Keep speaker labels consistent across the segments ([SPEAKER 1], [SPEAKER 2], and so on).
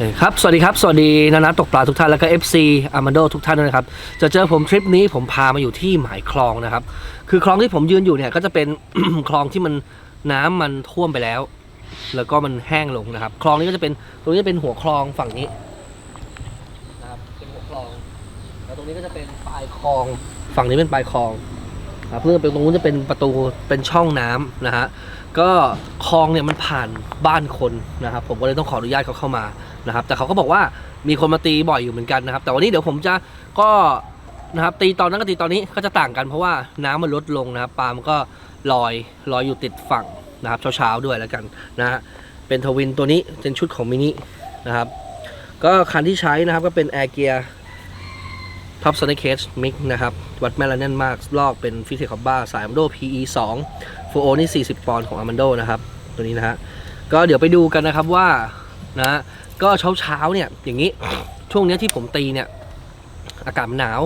[SPEAKER 1] ครับ สวัสดีครับ สวัสดีนานาตกปลาทุกท่าน แล้วก็ FC อามาโดทุกท่านด้วยนะครับ จะเจอผมทริปนี้ผมพามาอยู่ที่หมายคลองนะครับ คือคลองที่ผมยืนอยู่เนี่ยก็จะเป็น คลองที่มันน้ำมันท่วมไปแล้ว แล้วก็มันแห้งลงนะครับ คลองนี้ก็จะเป็นตรงนี้เป็นหัวคลองฝั่งนี้นะครับ เป็นหัวคลอง แล้วตรงนี้ก็จะเป็นปลายคลอง ฝั่งนี้เป็นปลายคลองครับเพื่อเป็นตรงนู้นจะเป็นประตูเป็นช่องน้ำนะฮะ ก็คลองเนี่ยมันผ่านบ้านคนนะครับ ผมก็เลยต้องขออนุญาตเขาเข้ามา นะครับ แต่เขาก็บอกว่ามีคนมาตีบ่อยอยู่เหมือนกันนะครับ แต่วันนี้เดี๋ยวผมจะก็นะครับตีตอนนั้นกับตีตอนนี้ก็จะต่างกันเพราะว่าน้ำมันลดลงนะครับปลามันก็ลอยลอยอยู่ติดฝั่งนะครับเช้าๆด้วยแล้วกันนะฮะเป็นทวินตัวนี้เป็นชุดของมินินะครับ ก็คันที่ใช้นะครับก็เป็น Air Gear Top Sonic Cage Mix นะครับ วัดแมลาเนนมาก ลอกเป็นฟิสิกส์คอบบ้าสายอัมโด PE 2ฟูโอนี่ 40 ปอนด์ของอามันโดนะครับ ตัวนี้นะฮะ ก็เดี๋ยวไปดูกันนะครับว่านะ ก็เช้าเช้าเนี่ยอย่างนี้ช่วงนี้ที่ผมตีเนี่ย อากาศมันหนาว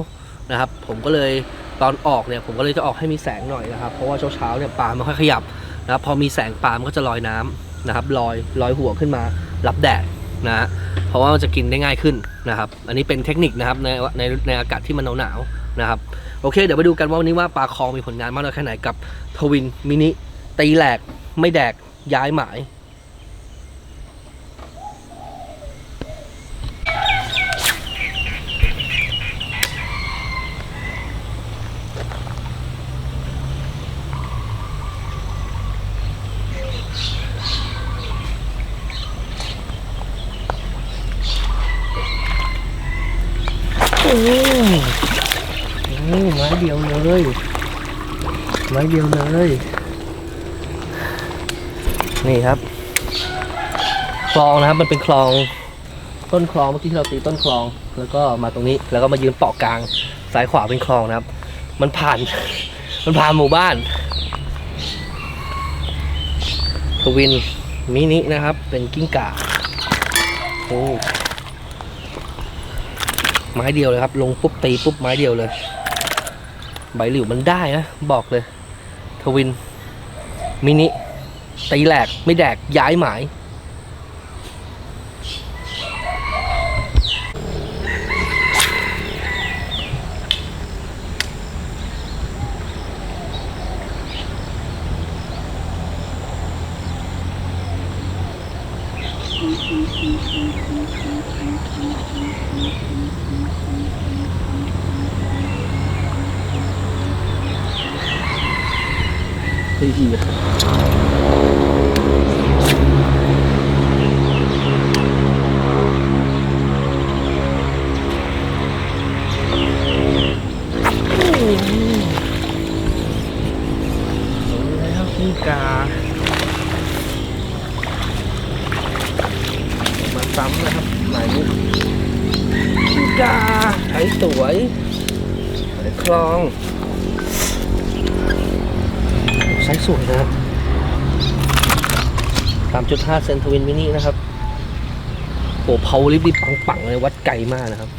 [SPEAKER 1] นะครับ ผมก็เลยตอนออกเนี่ย ผมก็เลยจะออกให้มีแสงหน่อยนะครับ เพราะว่าเช้าเช้าเนี่ยปลาไม่ค่อยขยับนะครับพอมีแสงปลามันก็จะลอยน้ำนะครับลอยลอยหัวขึ้นมารับแดดนะเพราะว่ามันจะกินได้ง่ายขึ้นนะครับ อันนี้เป็นเทคนิคนะครับในในในอากาศที่มันหนาวๆนะครับโอเค เดี๋ยวไปดูกันว่าวันนี้ว่าปลาคลองมีผลงานมากน้อยแค่ไหนกับทวินมินิตีแหลกไม่แดกย้ายหมาย ไม้เดียวเลย ไม้เดียวเลย นี่ครับ คลองนะครับ มันเป็นคลอง ต้นคลองเมื่อกี้ที่เราตีต้นคลอง แล้วก็มาตรงนี้ แล้วก็มายืนเปาะกลาง ซ้ายขวาเป็นคลองนะครับ มันผ่าน มันผ่านหมู่บ้านทวินมินินะครับ เป็นกิ้งก่าโอ้ ไม้เดียวเลยครับ ลงปุ๊บตีปุ๊บไม้เดียวเลย ใบหลิวมันได้นะบอกเลย ทวิน มินิตีแหลกไม่แดกย้ายหมาย ทีที กิ้าไถสวยไถคลองไซส์สวยนะครับ3.5เซนทวินมินินะครับโอ้เพาลิบลิบปังๆเลยวัดไกลมากนะครับ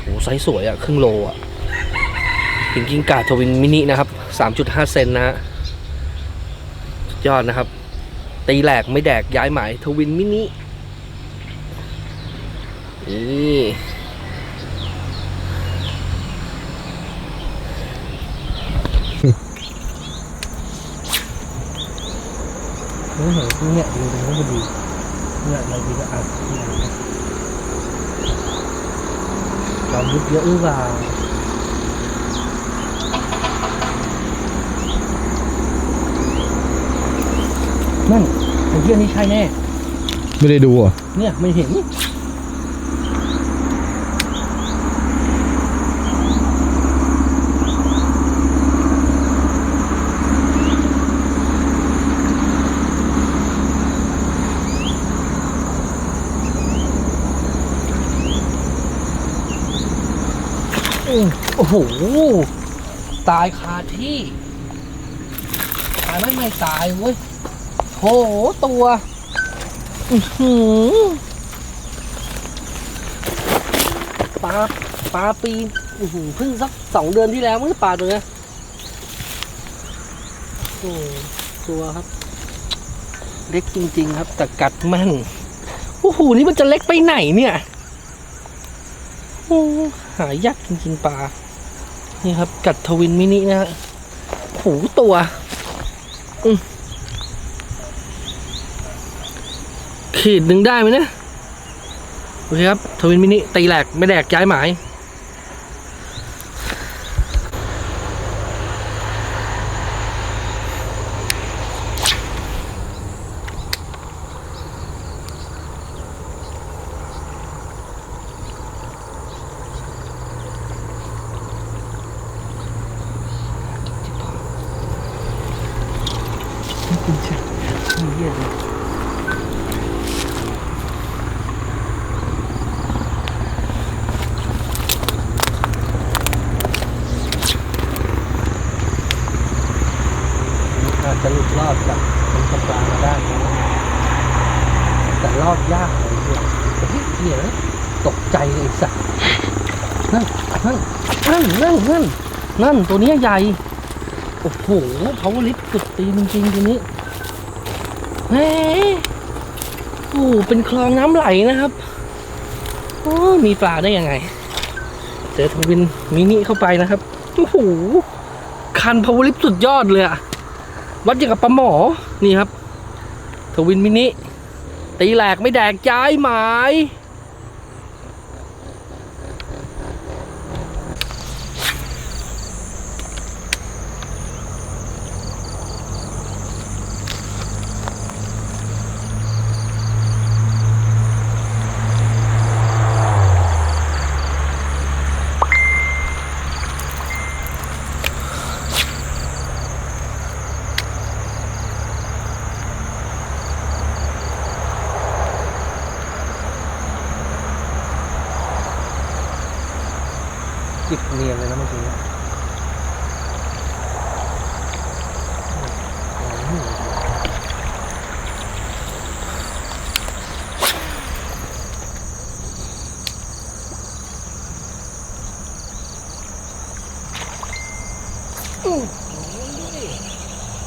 [SPEAKER 1] โอ้ไซส์สวยอะครึ่งโลอะ่ะกิงกิ้งกาทวินมินินะครับ 3.5 เซนนะฮะยอดนะครับ ตีแหลกไม่แดกย้ายหมายทวินมินิ นี่เฮ้ยเนี่ยดูตรงนี้พอดีเนี่ยอะไรดีก็อัดที่ไหนนะจอมยุบเยอะหรือเปล่านั่นไอ้เหี้ยนี่ใช่แน่
[SPEAKER 2] ไม่ได้ดูอะ
[SPEAKER 1] เนี่ยไม่เห็น โอ้โห ตายคาที่ ตายไม่ไม่ตายเว้ยโหตัวอือหือปลาปลาปีอือหือเพิ่งสักสองเดือนที่แล้วมั้งปลาตัวเนี้ยโอ้ตัวครับ เล็กจริง ๆ ครับ แต่กัดแม่นโอ้โหนี่มันจะเล็กไปไหนเนี่ย โอ้หายากจริง ๆปลา นี่ครับ กัดทวินมินินะฮะหูตัวขีดหนึ่งได้ไหมเนี่ยโอเคครับ ทวินมินิตีแหลก ไม่แดกย้ายหมาย คุณเชื่อมีเยี่ยเลยอาจจะหลุดรอดจากเป็นกำปลามาได้นะแต่รอดยากเลยเนี่ยเฮ้ยเหี้ยต ไอ้สัสนั่นนั่นนั่นนั่นนั่นนั่นตัวนี้ใหญ่ โอ้โห power lift สุดตีนจริงๆทีนี้เฮ้ยโอ้เป็นคลองน้ำไหลนะครับโอ้มีปลาได้ยังไง เจอทวินมินิเข้าไปนะครับ โอ้โห คัน power lift สุดยอดเลยอะวัดอย่างกับปลาหมอ นี่ครับ ทวินมินิ ตีแหลกไม่แดกย้ายหมาย จิบเนียนเลยนะเมื่อกี้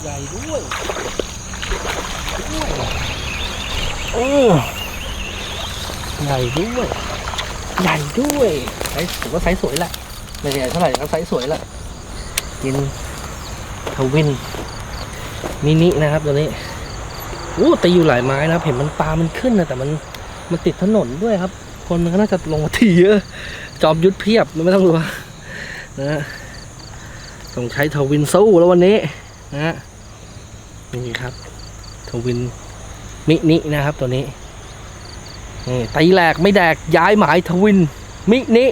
[SPEAKER 1] ใหญ่ด้วยโอ้ใหญ่ด้วย ใหญ่ด้วยไซส์ผมว่าไซส์สวยแหละ ไม่ใหญ่เท่าไหร่ก็ไซส์สวยแหละกินทวินมินินะครับตัวนี้โอ้แตีอยู่หลายไม้นะครับเห็นมันปลา มันขึ้นนะแต่มันมันติดถนนด้วยครับ คนมันก็น่าจะลงมาทีเยอะ จอมยุทธเพียบไม่ต้องกลัวนะฮะต้องใช้ทวินสู้แล้ววันนี้นะฮะนี่ครับทวินมินินะครับตัวนี้นี่ตีแหลกไม่แดกย้ายหมายทวินมินิ